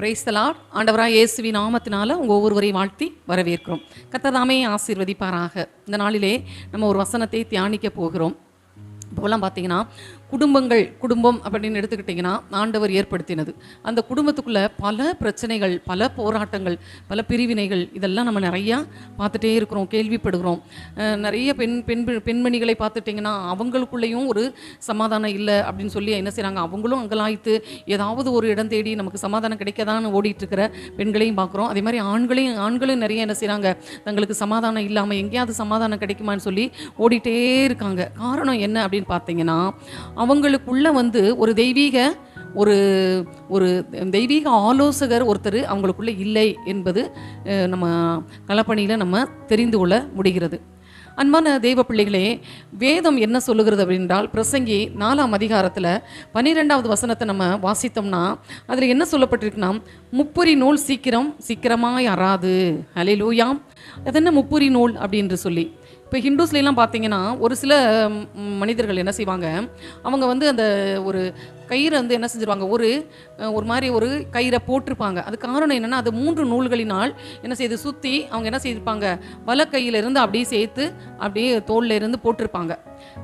பிரைஸ்தலார் ஆண்டவராக இயேசுவி நாமத்தினால உங்கள் ஒவ்வொருவரையும் வாழ்த்தி வரவேற்கிறோம். கத்ததாமே ஆசீர்வதிப்பாராக. இந்த நாளிலே நம்ம ஒரு வசனத்தை தியானிக்க போகிறோம். இப்போலாம் பார்த்தீங்கன்னா குடும்பங்கள் குடும்பம் அப்படின்னு எடுத்துக்கிட்டிங்கன்னா ஆண்டவர் ஏற்படுத்தினது. அந்த குடும்பத்துக்குள்ளே பல பிரச்சனைகள் பல போராட்டங்கள் பல பிரிவினைகள் இதெல்லாம் நம்ம நிறையா பார்த்துட்டே இருக்கிறோம் கேள்விப்படுகிறோம். நிறைய பெண் பெண் பெண்மணிகளை பார்த்துட்டிங்கன்னா அவங்களுக்குள்ளேயும் ஒரு சமாதானம் இல்லை அப்படின்னு சொல்லி என்ன செய்கிறாங்க அவங்களும் அங்கலாய்த்து ஏதாவது ஒரு இடம் தேடி நமக்கு சமாதானம் கிடைக்காதான்னு ஓடிட்டுருக்கிற பெண்களையும் பார்க்குறோம். அதே மாதிரி ஆண்களையும் ஆண்களும் நிறைய என்ன செய்கிறாங்க தங்களுக்கு சமாதானம் இல்லாமல் எங்கேயாவது சமாதானம் கிடைக்குமான்னு சொல்லி ஓடிட்டே இருக்காங்க. காரணம் என்ன அப்படின்னு பார்த்தீங்கன்னா அவங்களுக்குள்ள வந்து ஒரு தெய்வீக ஒரு ஒரு தெய்வீக ஆலோசகர் ஒருத்தர் அவங்களுக்குள்ள இல்லை என்பது நம்ம களப்பணியில் நம்ம தெரிந்து கொள்ள முடிகிறது. அன்பான தெய்வ பிள்ளைகளே வேதம் என்ன சொல்லுகிறது அப்படின்றால் பிரசங்கி நாலாம் அதிகாரத்தில் பன்னிரெண்டாவது வசனத்தை நம்ம வாசித்தோம்னா அதில் என்ன சொல்லப்பட்டிருக்குன்னா முப்புரி நூல் சீக்கிரம் சீக்கிரமாய் அறாது. அலை லூயாம் அது என்ன முப்புரி நூல் அப்படின்று சொல்லி. இப்போ ஹிந்துஸ்லாம் பார்த்தீங்கன்னா ஒரு சில மனிதர்கள் என்ன செய்வாங்க? அவங்க வந்து அந்த ஒரு கயிறை வந்து என்ன செஞ்சிருவாங்க? ஒரு ஒரு மாதிரி ஒரு கயிறை போட்டிருப்பாங்க. அது காரணம் என்னென்னா அது மூன்று நூல்களினால் என்ன செய்து சுற்றி அவங்க என்ன செய்திருப்பாங்க? வல கையிலிருந்து அப்படியே சேர்த்து அப்படியே தோல்ல இருந்து போட்டிருப்பாங்க.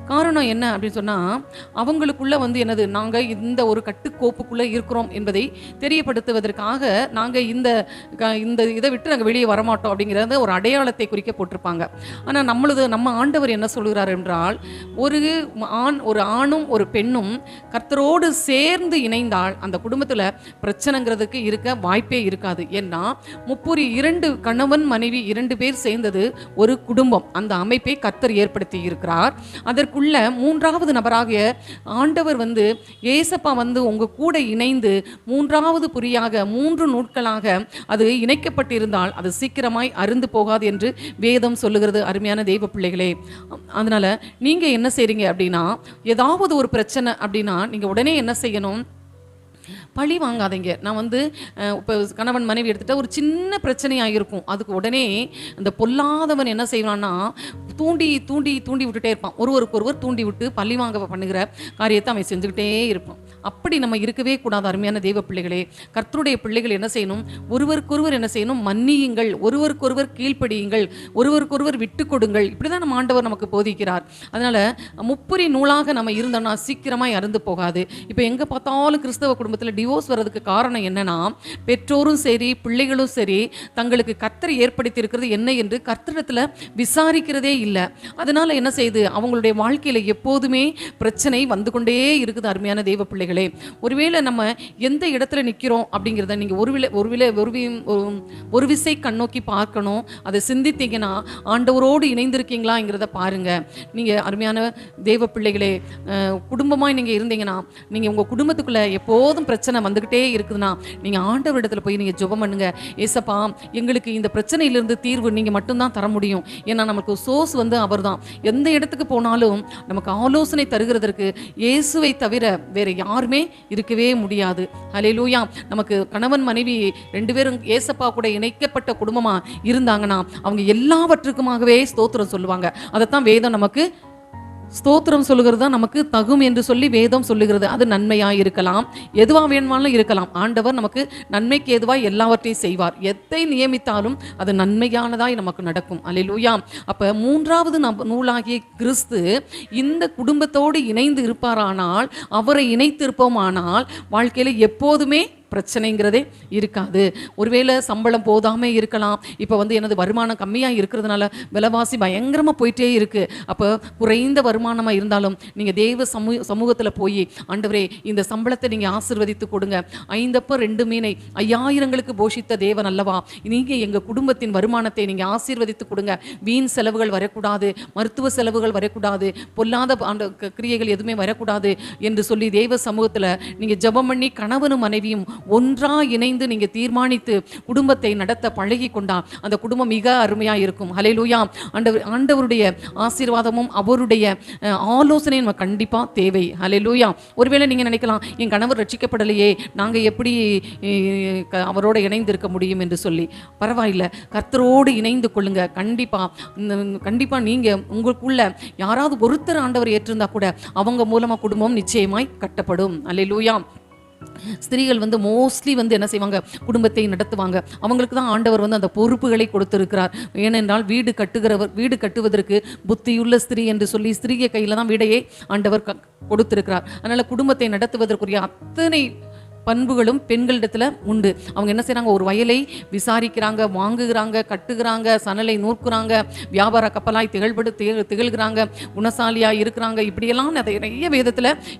காரணம் என்ன அப்படின்னு சொன்னால் அவங்களுக்குள்ள வந்து என்னது? நாங்கள் இந்த ஒரு கட்டுக்கோப்புக்குள்ளே இருக்கிறோம் என்பதை தெரியப்படுத்துவதற்காக நாங்கள் இந்த க- இந்த இதை விட்டு நாங்கள் வெளியே வரமாட்டோம் அப்படிங்கிறத ஒரு அடையாளத்தை குறிக்க போட்டிருப்பாங்க. ஆனால் நம்மளது நம்ம ஆண்டவர் என்ன சொல்கிறார் என்றால் ஒரு ஆண் ஒரு ஆணும் ஒரு பெண்ணும் கர்த்தரோடு சேர்ந்து இணைந்தால் அந்த குடும்பத்தில் பிரச்சனைங்கிறதுக்கு இருக்க வாய்ப்பே இருக்காது. ஏன்னா முப்பூரி இரண்டு கணவன் மனைவி இரண்டு பேர் சேர்ந்தது ஒரு குடும்பம். அந்த அமைப்பை கத்தர் ஏற்படுத்தி இருக்கிறார். அதற்குள்ள மூன்றாவது நபராகிய ஆண்டவர் வந்து ஏசப்பா வந்து உங்க கூட இணைந்து மூன்றாவது புரியாக மூன்று நூட்களாக அது இணைக்கப்பட்டிருந்தால் அது சீக்கிரமாய் அருந்து போகாது என்று வேதம் சொல்லுகிறது அருமையான தெய்வ பிள்ளைகளே. அதனால நீங்க என்ன செய்றீங்க அப்படின்னா ஏதாவது ஒரு பிரச்சனை அப்படின்னா நீங்க உடனே என்ன என்ன செய்யணும்? பழி வாங்காதீங்க. நான் வந்து இப்போ கணவன் மனைவி எடுத்துகிட்டா ஒரு சின்ன பிரச்சனையாக இருக்கும் அதுக்கு உடனே அந்த பொல்லாதவன் என்ன செய்வான்னா தூண்டி தூண்டி தூண்டி விட்டுட்டே இருப்பான். ஒருவருக்கு ஒருவர் தூண்டி விட்டு பழி வாங்க பண்ணுகிற காரியத்தை அவன் செஞ்சுக்கிட்டே இருப்பான். அப்படி நம்ம இருக்கவே கூடாது அருமையான தெய்வ பிள்ளைகளே. கர்த்தருடைய பிள்ளைகள் என்ன செய்யணும்? ஒருவருக்கொருவர் என்ன செய்யணும்? மன்னியுங்கள். ஒருவருக்கொருவர் கீழ்ப்படியுங்கள். ஒருவருக்கொருவர் விட்டு கொடுங்கள். இப்படி தான் நம்ம ஆண்டவர் நமக்கு போதிக்கிறார். அதனால முப்புரி நூலாக நம்ம இருந்தோம்னா சீக்கிரமாக இறந்து போகாது. இப்போ எங்கே பார்த்தாலும் கிறிஸ்தவ குடும்பத்தில் டிவோர்ஸ் வர்றதுக்கு காரணம் என்னன்னா பெற்றோரும் சரி பிள்ளைகளும் சரி தங்களுக்கு கர்த்தர் ஏற்படுத்தி இருக்கிறது என்ன என்று கர்த்தரிடத்தில் விசாரிக்கிறதே இல்லை. அதனால என்ன செய்யுது அவங்களுடைய வாழ்க்கையில் எப்போதுமே பிரச்சனை வந்து கொண்டே இருக்குது அருமையான தெய்வ பிள்ளைகளே. ஒருவேளை நம்ம எந்த இடத்துல நிற்கிறோம் அப்படிங்கிறத நீங்கள் ஒரு விலை ஒரு விலை ஒரு வி- ஒரு- ஒரு விசை கண்ணோக்கி பார்க்கணும். அதை சிந்தித்தீங்கன்னா ஆண்டவரோடு இணைந்திருக்கீங்களாங்கிறத பாருங்க. நீங்கள் அருமையான தெய்வ பிள்ளைகளே குடும்பமாக நீங்கள் இருந்தீங்கன்னா நீங்கள் உங்கள் குடும்பத்துக்குள்ளே எப்போதும் பிரச்சனை வந்துக்கிட்டே இருக்குதுன்னா நீங்கள் ஆண்டவரிடத்தில் போய் நீங்கள் ஜெபம் பண்ணுங்க. ஏசப்பா எங்களுக்கு இந்த பிரச்சனையிலிருந்து தீர்வு நீங்கள் மட்டும்தான் தர முடியும். ஏன்னா நமக்கு சோர்ஸ் வந்து அவர் தான் எந்த இடத்துக்கு போனாலும் நமக்கு ஆலோசனை தருகிறதற்கு இயேசுவை தவிர வேற யாருமே இருக்கவே முடியாது. அலையிலூயா நமக்கு கணவன் மனைவி ரெண்டு பேரும் ஏசப்பா கூட இணைக்கப்பட்ட குடும்பமாக இருந்தாங்கன்னா அவங்க எல்லாவற்றுக்குமாகவே ஸ்தோத்திரம் சொல்லுவாங்க. அதைத்தான் வேதம் நமக்கு ஸ்தோத்திரம் சொல்லுகிறது தான் நமக்கு தகும் என்று சொல்லி வேதம் சொல்லுகிறது. அது நன்மையாக இருக்கலாம். எதுவாக வேணுமானாலும் இருக்கலாம். ஆண்டவர் நமக்கு நன்மைக்கு எதுவாக எல்லாவற்றையும் செய்வார். எதை நியமித்தாலும் அது நன்மையானதாய் நமக்கு நடக்கும். அல்லேலூயா. அப்போ மூன்றாவது நம் நூலாகிய கிறிஸ்து இந்த குடும்பத்தோடு இணைந்து இருப்பாரானால் அவரை இணைத்திருப்போமானால் வாழ்க்கையில் எப்போதுமே பிரச்சனைங்கிறதே இருக்காது. ஒருவேளை சம்பளம் போதாமல் இருக்கலாம். இப்போ வந்து எனது வருமானம் கம்மியாக இருக்கிறதுனால விலைவாசி பயங்கரமாக போயிட்டே இருக்கு. அப்போ குறைந்த வருமானமாக இருந்தாலும் நீங்கள் தேவ சமூ சமூகத்தில் போய் ஆண்டவரே இந்த சம்பளத்தை நீங்கள் ஆசிர்வதித்து கொடுங்க. ஐந்தப்ப ரெண்டு மீனை ஐயாயிரங்களுக்கு போஷித்த தேவன் அல்லவா? நீங்கள் எங்கள் குடும்பத்தின் வருமானத்தை நீங்கள் ஆசீர்வதித்து கொடுங்க. வீண் செலவுகள் வரக்கூடாது மருத்துவ செலவுகள் வரக்கூடாது பொல்லாத க- கிரியைகள் எதுவுமே வரக்கூடாது என்று சொல்லி தேவ சமூகத்தில் நீங்கள் ஜெபம் பண்ணி கணவனும் மனைவியும் ஒன்றா இணைந்து நீங்கள் தீர்மானித்து குடும்பத்தை நடத்த பழகி கொண்டா அந்த குடும்பம் மிக அருமையாக இருக்கும். ஹalleluya. ஆண்டவர் ஆண்டவருடைய ஆசீர்வாதமும் அவருடைய ஆலோசனை நம்ம கண்டிப்பாக தேவை. ஹalleluya. ஒருவேளை நீங்கள் நினைக்கலாம் என் கணவர் ரட்சிக்கப்படலையே நாங்கள் எப்படி க- அவரோட இணைந்து இருக்க முடியும் என்று சொல்லி. பரவாயில்ல கர்த்தரோடு இணைந்து கொள்ளுங்க. கண்டிப்பாக கண்டிப்பாக நீங்கள் உங்களுக்குள்ள யாராவது ஒருத்தர் ஆண்டவர் ஏற்றிருந்தா கூட அவங்க மூலமாக குடும்பம் நிச்சயமாய் கட்டப்படும். அல்லேலூயா ஸ்திரீகள் வந்து மோஸ்ட்லி வந்து என்ன செய்வாங்க? குடும்பத்தை நடத்துவாங்க. அவங்களுக்கு தான் ஆண்டவர் வந்து அந்த பொறுப்புகளை கொடுத்திருக்கிறார். ஏனென்றால் வீடு கட்டுகிறவர் வீடு கட்டுவதற்கு புத்தியுள்ள ஸ்திரீ என்று சொல்லி ஸ்திரீய கையில் தான் வீடையே ஆண்டவர் கொடுத்திருக்கிறார். அதனால குடும்பத்தை நடத்துவதற்குரிய அத்தனை பண்புகளும் பெண்களிடத்தில் உண்டு. அவங்க என்ன செய்கிறாங்க ஒரு வயலை விசாரிக்கிறாங்க வாங்குகிறாங்க கட்டுகிறாங்க சணலை நூற்குறாங்க வியாபார கப்பலாய் திகழ்படு திகழ் திகழ்கிறாங்க குணசாலியாக இருக்கிறாங்க இப்படியெல்லாம் நிறைய நிறைய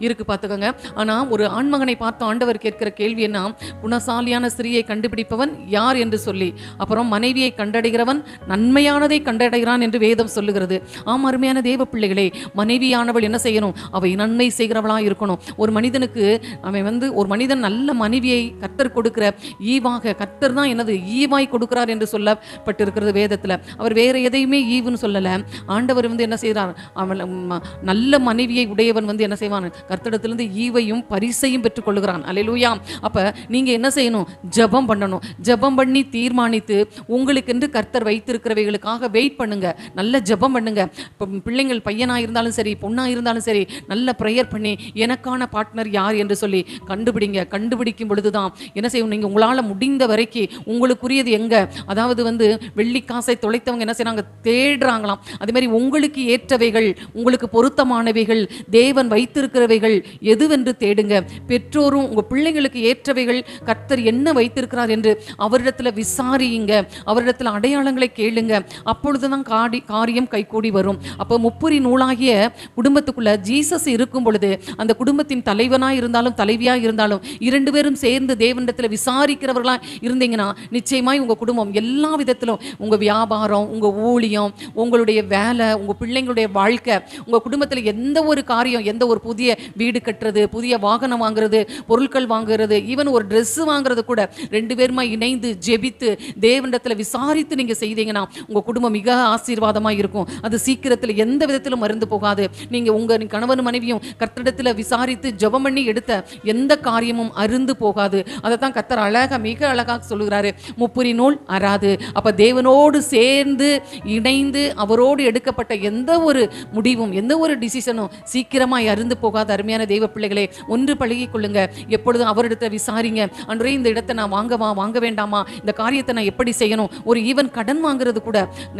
இருக்குது பார்த்துக்கோங்க ஆனால் ஒரு ஆண்மகனை பார்த்து ஆண்டவர் கேட்கிற கேள்வி என்ன? குணசாலியான ஸ்திரீயை கண்டுபிடிப்பவன் யார் என்று சொல்லி. அப்புறம் மனைவியை கண்டடைகிறவன் நன்மையானதை கண்டடைகிறான் என்று வேதம் சொல்லுகிறது. ஆம் அருமையான தேவ பிள்ளைகளே மனைவியானவள் என்ன செய்யணும்? அவை நன்மை செய்கிறவளாக இருக்கணும். ஒரு மனிதனுக்கு அவன் வந்து ஒரு மனிதன் நல்ல நல்ல மனைவியை கர்த்தர் கொடுக்கிற ஈவாக கர்த்தர் தான் என்னது ஈவாய் கொடுக்கிறார் என்று சொல்லப்பட்டிருக்கிறது வேதத்தில். அவர் வேற எதையுமே ஈவுன்னு சொல்லலை. ஆண்டவர் வந்து என்ன செய்கிறார் அவன் நல்ல மனைவியை உடையவன் வந்து என்ன செய்வான்? கர்த்தடத்திலிருந்து ஈவையும் பரிசையும் பெற்றுக்கொள்கிறான் அலையிலூயா அப்போ நீங்கள் என்ன செய்யணும்? ஜெபம் பண்ணணும். ஜெபம் பண்ணி தீர்மானித்து உங்களுக்கென்று கர்த்தர் வைத்திருக்கிறவைகளுக்காக வெயிட் பண்ணுங்க. நல்ல ஜெபம் பண்ணுங்க. இப்போ பிள்ளைங்கள் பையனாக இருந்தாலும் சரி பொண்ணாக இருந்தாலும் சரி நல்ல ப்ரேயர் பண்ணி எனக்கான பார்ட்னர் யார் என்று சொல்லி கண்டுபிடிங்க. கண்டுபிடிக்கும் பொழுதுதான் என்ன செய்யணும் நீங்க உங்களால முடிந்த வரைக்கும் உங்களுக்குரியது எங்க? அதாவது வந்து வெள்ளி காசை தொலைத்தவங்க என்ன செய்கிறாங்க தேடுறாங்களாம். அதே மாதிரி உங்களுக்கு ஏற்றவைகள் உங்களுக்கு பொருத்தமானவைகள் தேவன் வைத்திருக்கிறவைகள் எதுவென்று தேடுங்க. பெற்றோரும் உங்க பிள்ளைங்களுக்கு ஏற்றவைகள் கர்த்தர் என்ன வைத்திருக்கிறார் என்று அவரிடத்துல விசாரியுங்க. அவரிடத்துல அடையாளங்களை கேளுங்க. அப்பொழுதுதான் காடி காரியம் கைகூடி வரும். அப்போ முப்புரி நூலாகிய குடும்பத்துக்குள்ள ஜீசஸ் இருக்கும் பொழுது அந்த குடும்பத்தின் தலைவனாக இருந்தாலும் தலைவியாக இருந்தாலும் இரண்டு பேரும் சேர்ந்து தேவனிடத்தில் விசாரிக்கிறவர்களாக இருந்தீங்கன்னா நிச்சயமாய் உங்கள் குடும்பம் எல்லா விதத்திலும் உங்கள் வியாபாரம் உங்கள் ஊழியம் உங்களுடைய வேலை உங்கள் பிள்ளைங்களுடைய வாழ்க்கை உங்கள் குடும்பத்தில் எந்த ஒரு காரியம் எந்த ஒரு புதிய வீடு கட்டுறது புதிய வாகனம் வாங்குறது பொருட்கள் வாங்குறது ஈவன் ஒரு ட்ரெஸ்ஸு வாங்குறது கூட ரெண்டு பேருமா இணைந்து ஜெபித்து தேவனிடத்தில் விசாரித்து நீங்கள் செய்தீங்கன்னா உங்கள் குடும்பம் மிக ஆசீர்வாதமாக இருக்கும். அது சீக்கிரத்தில் எந்த விதத்திலும் மருந்து போகாது. நீங்கள் உங்கள் கணவன் மனைவியும் கர்த்தரிடத்துல விசாரித்து ஜெபம் பண்ணி எடுத்த எந்த காரியமும் அருந்து போகாது. அதை தான் கத்தர் அழகா மிக அழகாக சொல்லுகிறாரு. முப்புரி நூல் அறாது. அப்ப தேவனோடு சேர்ந்து இணைந்து அவரோடு எடுக்கப்பட்ட எந்த ஒரு முடிவும் எந்த ஒரு டிசிஷனும் சீக்கிரமாய் அருந்து போகாத அருமையான தெய்வ பிள்ளைகளே ஒன்று பழகிக் கொள்ளுங்க. எப்பொழுதும் அவரிடத்தை விசாரிங்க. அன்றே இந்த இடத்தை நான் வாங்கவா வாங்க வேண்டாமா? இந்த காரியத்தை நான் எப்படி செய்யணும்? ஒரு ஈவன் கடன் வாங்குறது கூட.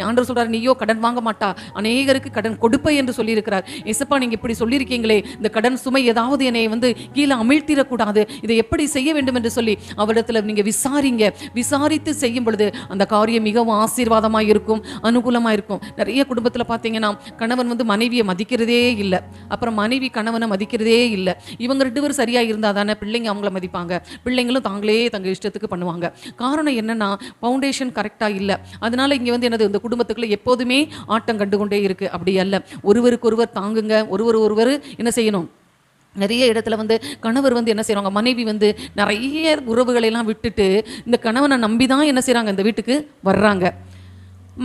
ஆண்டவர் சொல்றாரு நீயோ கடன் வாங்க மாட்டா. அநேகருக்கு கடன் கொடுப்பை என்று சொல்லியிருக்கிறார். எசப்பா நீங்க இப்படி சொல்லியிருக்கீங்களே. இந்த கடன் சுமை ஏதாவது என்னை வந்து கீழே அமிழ்த்திடக்கூடாது. இதை எப்படி செய்ய வேண்டும் என்று சொல்லி அவரிடத்தில் நீங்க விசாரிங்க. விசாரித்து செய்யும் பொழுது அந்த காரியம் மிகவும் ஆசீர்வாதமாக இருக்கும் அனுகூலமாக இருக்கும். நிறைய குடும்பத்தில் பார்த்தீங்கன்னா கணவன் வந்து மனைவியை மதிக்கிறதே இல்லை. அப்புறம் மனைவி கணவனை மதிக்கிறதே இல்லை. இவங்க ரெண்டு பேரும் சரியாக இருந்தால் தானே பிள்ளைங்க அவங்கள மதிப்பாங்க. பிள்ளைங்களும் தாங்களே தங்க இஷ்டத்துக்கு பண்ணுவாங்க. காரணம் என்னன்னா ஃபவுண்டேஷன் கரெக்டாக இல்லை. அதனால இங்கே வந்து எனது இந்த குடும்பத்துக்குள்ளே எப்போதுமே ஆட்டம் கண்டு கொண்டே இருக்குது அப்படி அல்ல. ஒருவருக்கொருவர் தாங்குங்க. ஒருவர் ஒருவர் என்ன செய்யணும்? நிறைய இடத்துல வந்து கணவர் வந்து என்ன செய்கிறாங்க மனைவி வந்து நிறைய உறவுகளை எல்லாம் விட்டுட்டு இந்த கணவனை நம்பி தான் என்ன செய்கிறாங்க இந்த வீட்டுக்கு வர்றாங்க.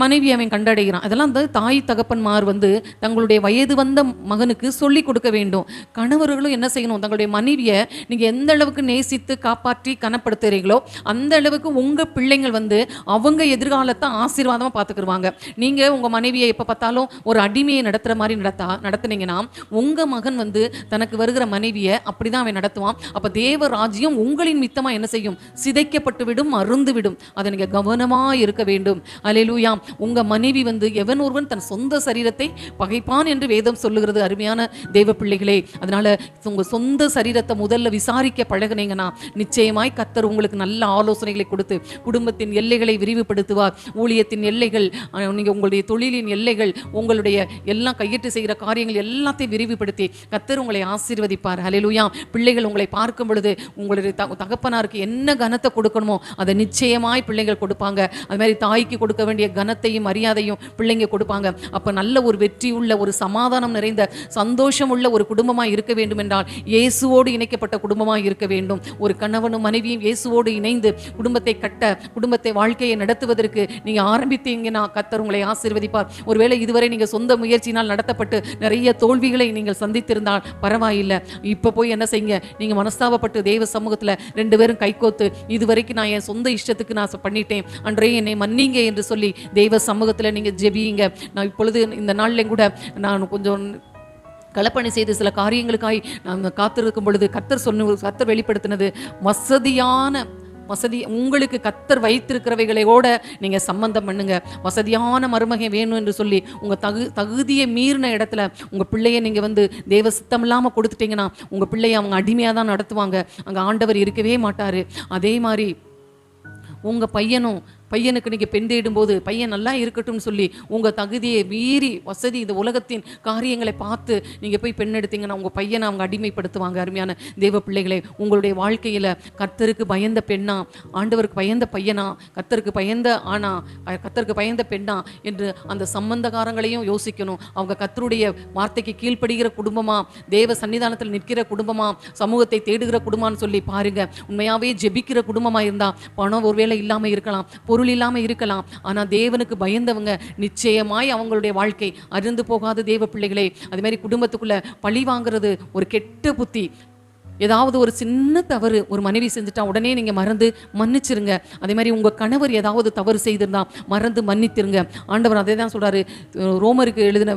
மனைவி அவன் கண்டடைகிறான். அதெல்லாம் வந்து தாய் தகப்பன்மார் வந்து தங்களுடைய வயது வந்த மகனுக்கு சொல்லி கொடுக்க வேண்டும். கணவர்களும் என்ன செய்யணும்? தங்களுடைய மனைவியை நீங்கள் எந்த அளவுக்கு நேசித்து காப்பாற்றி கனப்படுத்துகிறீங்களோ அந்த அளவுக்கு உங்கள் பிள்ளைங்கள் வந்து அவங்க எதிர்காலத்தை ஆசீர்வாதமாக பார்த்துக்குருவாங்க. நீங்கள் உங்கள் மனைவியை எப்போ பார்த்தாலும் ஒரு அடிமையை நடத்துகிற மாதிரி நடத்தா நடத்துனீங்கன்னா உங்கள் மகன் வந்து தனக்கு வருகிற மனைவியை அப்படி தான் அவன் நடத்துவான். அப்போ தேவ ராஜ்யம் உங்களின் மித்தமாக என்ன செய்யும்? சிதைக்கப்பட்டு விடும் அருந்து விடும் அதை நீங்கள் கவனமாக இருக்க வேண்டும். அலையிலூயாம் உங்க மனைவி வந்து எவன் ஒருவன் தன் சொந்த சரீரத்தை பகைப்பான் என்று வேதம் சொல்லுகிறது அருமையான தெய்வ பிள்ளைகளே. அதனால உங்க சொந்த சரீரத்தை முதல்ல விசாரிக்க பழகுனீங்கன்னா நிச்சயமாய் கத்தர் உங்களுக்கு நல்ல ஆலோசனைகளை கொடுத்து குடும்பத்தின் எல்லைகளை விரிவுபடுத்துவார். ஊழியத்தின் எல்லைகள் நீங்க உங்களுடைய தொழிலின் எல்லைகள் உங்களுடைய எல்லாம் கையிட்டு செய்கிற காரியங்கள் எல்லாத்தையும் விரிவுபடுத்தி கத்தர் உங்களை ஆசீர்வதிப்பார். ஹலெலுயா பிள்ளைகள் உங்களை பார்க்கும் பொழுது உங்களுடைய தகப்பனாருக்கு என்ன கனத்தை கொடுக்கணுமோ அதை நிச்சயமாய் பிள்ளைகள் கொடுப்பாங்க. அது மாதிரி தாய்க்கு கொடுக்க வேண்டிய கனத்தையும் மரியாதையும் பிள்ளைங்க கொடுப்பாங்க. அப்போ நல்ல ஒரு வெற்றி உள்ள ஒரு சமாதானம் நிறைந்த சந்தோஷம் உள்ள ஒரு குடும்பமாக இருக்க வேண்டும் என்றால் இயேசுவோடு இணைக்கப்பட்ட குடும்பமாக இருக்க வேண்டும். ஒரு கணவனும் மனைவியும் இயேசுவோடு இணைந்து குடும்பத்தை கட்ட குடும்பத்தை வாழ்க்கையை நடத்துவதற்கு நீங்கள் ஆரம்பித்தீங்கன்னா கத்தர் உங்களை ஆசீர்வதிப்பார். ஒருவேளை இதுவரை நீங்கள் சொந்த முயற்சியினால் நடத்தப்பட்டு நிறைய தோல்விகளை நீங்கள் சந்தித்திருந்தால் பரவாயில்லை. இப்போ போய் என்ன செய்யுங்க? நீங்கள் மனஸ்தாபப்பட்டு தெய்வ சமூகத்தில் ரெண்டு பேரும் கைகோத்து இதுவரைக்கும் நான் என் சொந்த இஷ்டத்துக்கு நான் பண்ணிட்டேன். அன்றே என்னை மன்னிங்க என்று சொல்லி தெய்வ சமூகத்தில் நீங்கள் ஜெபியுங்க நான் இப்பொழுது இந்த நாள்லையும் கூட நான் கொஞ்சம் கலப்பணி செய்து சில காரியங்களுக்காய் நாங்கள் காத்திருக்கும் பொழுது கத்தர் சொன்ன கத்தர் வெளிப்படுத்தினது வசதியான வசதி உங்களுக்கு கத்தர் வைத்திருக்கிறவைகளோட நீங்கள் சம்பந்தம் பண்ணுங்க. வசதியான மருமகை வேணும் என்று சொல்லி உங்கள் தகு தகுதியை மீறின இடத்துல உங்கள் பிள்ளையை நீங்கள் வந்து தேவ சித்தம் இல்லாமல் கொடுத்துட்டீங்கன்னா உங்கள் பிள்ளையை அவங்க அடிமையாக தான் நடத்துவாங்க. அங்கே ஆண்டவர் இருக்கவே மாட்டார். அதே மாதிரி உங்கள் பையனும் பையனுக்கு நீங்கள் பெண் தேடும்போது பையன் நல்லா இருக்கட்டும்னு சொல்லி உங்கள் தகுதியை மீறி வசதி இந்த உலகத்தின் காரியங்களை பார்த்து நீங்கள் போய் பெண் எடுத்தீங்கன்னா உங்கள் பையனை அவங்க அடிமைப்படுத்துவாங்க. அருமையான தேவ பிள்ளைகளை உங்களுடைய வாழ்க்கையில் கர்த்தருக்கு பயந்த பெண்ணா ஆண்டவருக்கு பயந்த பையனா கர்த்தருக்கு பயந்த ஆனா கத்தருக்கு பயந்த பெண்ணா என்று அந்த சம்பந்தகாரங்களையும் யோசிக்கணும். அவங்க கத்தருடைய வார்த்தைக்கு கீழ்ப்படுகிற குடும்பமா தேவ சன்னிதானத்தில் நிற்கிற குடும்பமா சமூகத்தை தேடுகிற குடும்பம்னு சொல்லி பாருங்க. உண்மையாவே ஜெபிக்கிற குடும்பமா இருந்தா பணம் ஒருவேளை இல்லாமல் இருக்கலாம் பொருள் இல்லாம இருக்கலாம். ஆனால் தேவனுக்கு பயந்தவங்க நிச்சயமாய் அவங்களுடைய வாழ்க்கை அருந்து போகாத தேவ பிள்ளைகளே. அதே மாதிரி பழி வாங்குறது ஒரு கெட்ட புத்தி. ஏதாவது ஒரு சின்ன தவறு ஒரு மனைவி செஞ்சுட்டா உடனே நீங்கள் மறந்து மன்னிச்சிருங்க. அதே மாதிரி உங்கள் கணவர் ஏதாவது தவறு செய்திருந்தா மறந்து மன்னித்திருங்க. ஆண்டவர் அதே தான் சொல்கிறாரு ரோமருக்கு எழுதின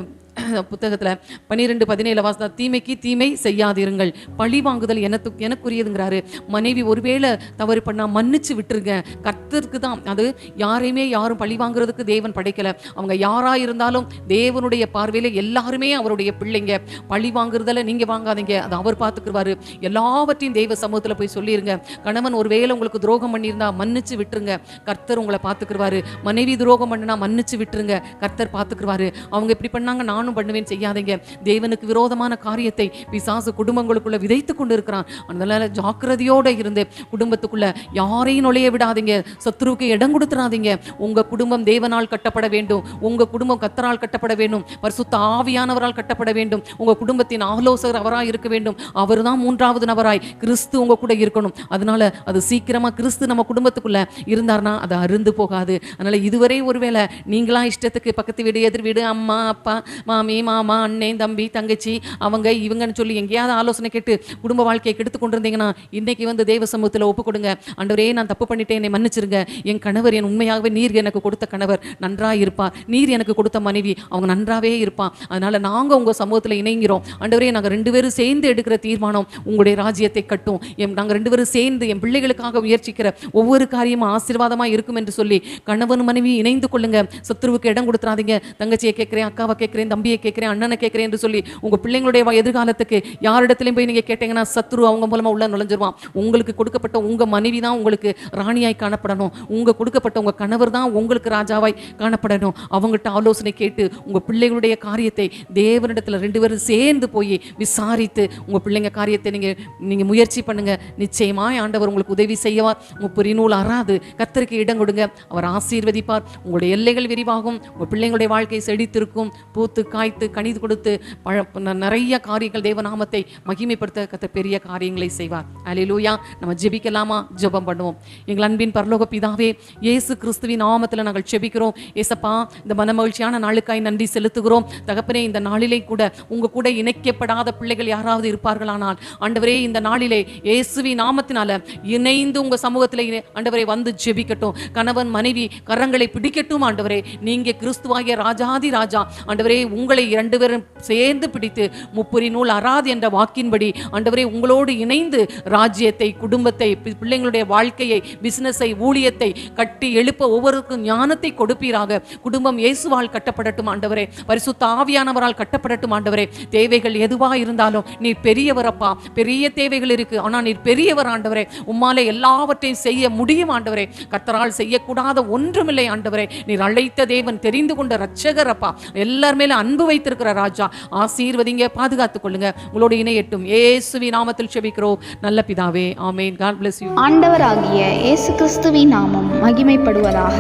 புத்தகத்தில் பன்னிரெண்டு பதினேழு வாசம் தீமைக்கு தீமை செய்யாதிருங்கள். பழி வாங்குதல் எனக்கு எனக்குரியதுங்கிறாரு. மனைவி ஒருவேளை தவறு பண்ணால் மன்னிச்சு விட்டுருங்க. கர்த்தருக்கு தான். அது யாரையுமே யாரும் பழி வாங்குறதுக்கு தேவன் படைக்கலை. அவங்க யாராக இருந்தாலும் தேவனுடைய பார்வையில் எல்லாருமே அவருடைய பிள்ளைங்க. பழி வாங்குறதில் நீங்கள் வாங்காதீங்க. அதை அவர் பார்த்துக்குருவாரு எல்லாவற்றையும் தெய்வ சமூகத்தில் போய் சொல்லிருங்க. கணவன் ஒருவேளை உங்களுக்கு துரோகம் பண்ணியிருந்தா மன்னிச்சு விட்டுருங்க. கர்த்தர் உங்களை பார்த்துக்குருவாரு மனைவி துரோகம் பண்ணினா மன்னிச்சு விட்டுருங்க. கர்த்தர் பார்த்துக்குருவாரு அவங்க இப்படி பண்ணாங்க நானும் பண்ணுவேன் செய்யாதீங்க. தேவனுக்கு விரோதமான காரியத்தை பிசாசு குடும்பங்களுக்குள்ள விதைத்து கொண்டு இருக்கிறான் அதனால ஜாக்கிரதையோட இருந்து குடும்பத்துக்குள்ள யாரையும் நுழைய விடாதீங்க. சத்ருவுக்கு இடம் கொடுத்துடாதீங்க உங்க குடும்பம் தேவனால் கட்டப்பட வேண்டும். உங்க குடும்பம் கத்தரால் கட்டப்பட வேண்டும். பரிசுத்த ஆவியானவரால் கட்டப்பட வேண்டும். உங்க குடும்பத்தின் ஆலோசகர் அவராய் இருக்க வேண்டும். அவர்தான் மூன்றாவது நபராய் கிறிஸ்து உங்க கூட இருக்கணும். அதனால அது சீக்கிரமா கிறிஸ்து நம்ம குடும்பத்துக்குள்ள இருந்தார்னா அது அருந்து போகாது. அதனால இதுவரை ஒருவேளை நீங்களா இஷ்டத்துக்கு பக்கத்து வீடு எதிர் வீடு அம்மா அப்பா மாமி மாமா அண்ணன் தம்பி தங்கச்சி அவங்க இவங்கன்னு சொல்லி எங்கேயாவது ஆலோசனை கேட்டு குடும்ப வாழ்க்கையை கெடுத்து கொண்டிருந்தீங்கன்னா இன்னைக்கு வந்து தெய்வ சமூகத்தில் ஒப்பு கொடுங்க. ஆண்டவரே நான் தப்பு பண்ணிட்டேன் என்னை மன்னிச்சிருங்க. என் கணவர் என் உண்மையாகவே நீர் எனக்கு கொடுத்த கணவர். நன்றாக இருப்பார் நீர் எனக்கு கொடுத்த மனைவி அவங்க நன்றாகவே இருப்பான் அதனால் நாங்கள் உங்கள் சமூகத்தில் இணைங்கிறோம். அண்டவரே நாங்கள் ரெண்டு பேரும் சேர்ந்து எடுக்கிற தீர்மானம் உங்களுடைய ராஜ்யத்தை கட்டும். எம் நாங்கள் ரெண்டு பேரும் சேர்ந்து என் பிள்ளைகளுக்காக முயற்சிக்கிற ஒவ்வொரு காரியமும் ஆசீர்வாதமாக இருக்கும் என்று சொல்லி கணவன் மனைவி இணைந்து கொள்ளுங்க. சத்துருவுக்கு இடம் கொடுத்துறாதீங்க. தங்கச்சியை கேட்குறேன் அக்காவை கேட்குறேன் தம்பி தம்பியை கேட்குறேன் அண்ணனை கேட்குறேன் என்று சொல்லி உங்கள் பிள்ளைங்களுடைய எதிர்காலத்துக்கு யாரிடத்துலையும் போய் நீங்கள் கேட்டீங்கன்னா சத்ரு அவங்க மூலமாக உள்ள நுழைஞ்சிருவான். உங்களுக்கு கொடுக்கப்பட்ட உங்கள் மனைவி தான் உங்களுக்கு ராணியாய் காணப்படணும். உங்கள் கொடுக்கப்பட்ட உங்கள் கணவர் தான் உங்களுக்கு ராஜாவாய் காணப்படணும். அவங்ககிட்ட ஆலோசனை கேட்டு உங்கள் பிள்ளைகளுடைய காரியத்தை தேவனிடத்தில் ரெண்டு பேரும் சேர்ந்து போய் விசாரித்து உங்கள் பிள்ளைங்க காரியத்தை நீங்கள் நீங்கள் முயற்சி பண்ணுங்கள் நிச்சயமாக ஆண்டவர் உங்களுக்கு உதவி செய்வார். உங்கள் நூல் அறாது. கத்தருக்கு இடம் கொடுங்க. அவர் ஆசீர்வதிப்பார். உங்களுடைய எல்லைகள் விரிவாகும். உங்கள் பிள்ளைங்களுடைய வாழ்க்கை செழித்திருக்கும். பூத்து காய்த்து கனிது கொடுத்து பழ ந- நிறைய காரியங்கள் தேவநாமத்தை மகிமைப்படுத்த கத்த பெரிய காரியங்களை செய்வார். அல்லேலூயா நம்ம ஜெபிக்கலாமா? ஜெபம் பண்ணுவோம். எங்கள் அன்பின் பரலோக பிதாவே இயேசு கிறிஸ்துவின் நாமத்தில் நாங்கள் ஜெபிக்கிறோம். ஏசப்பா இந்த மனமகிழ்ச்சியான நாளுக்காய் நன்றி செலுத்துகிறோம். தகப்பனே இந்த நாளிலே கூட உங்க கூட இணைக்கப்படாத பிள்ளைகள் யாராவது இருப்பார்களானால் ஆண்டவரே இந்த நாளிலே இயேசுவி நாமத்தினால இணைந்து உங்க சமூகத்தில் இணை- ஆண்டவரே வந்து ஜெபிக்கட்டும். கணவன் மனைவி கரங்களை பிடிக்கட்டும் ஆண்டவரே. நீங்க கிறிஸ்துவாகிய ராஜாதி ராஜா ஆண்டவரே உங்கள் உங்களை இரண்டு பேரும் சேர்ந்து பிடித்து முப்புரி நூல் அறாது என்ற வாக்கின்படி ஆண்டவரே உங்களோடு இணைந்து ராஜ்யத்தை குடும்பத்தை பி- பிள்ளைங்களுடைய வாழ்க்கையை பிசினஸை ஊழியத்தை கட்டி எழுப்ப ஒவ்வொருக்கும் ஞானத்தை கொடுப்பீராக. குடும்பம் இயேசுவால் கட்டப்படட்டும் ஆண்டவரே. பரிசுத்த ஆவியானவரால் கட்டப்படட்டும் ஆண்டவரே. தேவைகள் எதுவாக இருந்தாலும் நீர் பெரியவரப்பா. பெரிய தேவைகள் இருக்கு. ஆனால் நீர் பெரியவர் ஆண்டவரே. உம்மாலே எல்லாவற்றையும் செய்ய முடியும் ஆண்டவரே. கர்த்தரால் செய்யக்கூடாத ஒன்றுமில்லை ஆண்டவரே. நீர் அழைத்த தேவன் தெரிந்து கொண்ட ரட்சகர் அப்பா எல்லார் மேல அன்பு வைத்திருக்கிற ராஜா. ஆசீர்வதிங்க பாதுகாத்துக் கொள்ளுங்க உங்களோட இணையட்டும். ஏசுவி நாமத்தில் செபிக்கிறோம். நல்ல பிதாவே ஆமேன். காட் பிளஸ் யூ ஆண்டவராகிய இயேசு கிறிஸ்துவின் நாமம் மகிமைப்படுவதாக.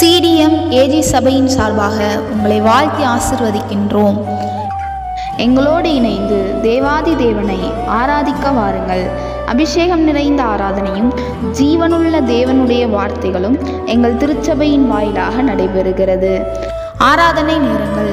சிடிஎம் ஏஜி சபையின் சார்பாக உங்களை வாழ்த்தி ஆசிர்வதிக்கின்றோம். எங்களோடு இணைந்து தேவாதி தேவனை ஆராதிக்க வாருங்கள். அபிஷேகம் நிறைந்த ஆராதனையும் ஜீவனுள்ள தேவனுடைய வார்த்தைகளும் எங்கள் திருச்சபையின் வாயிலாக நடைபெறுகிறது. ஆராதனை நேரங்கள்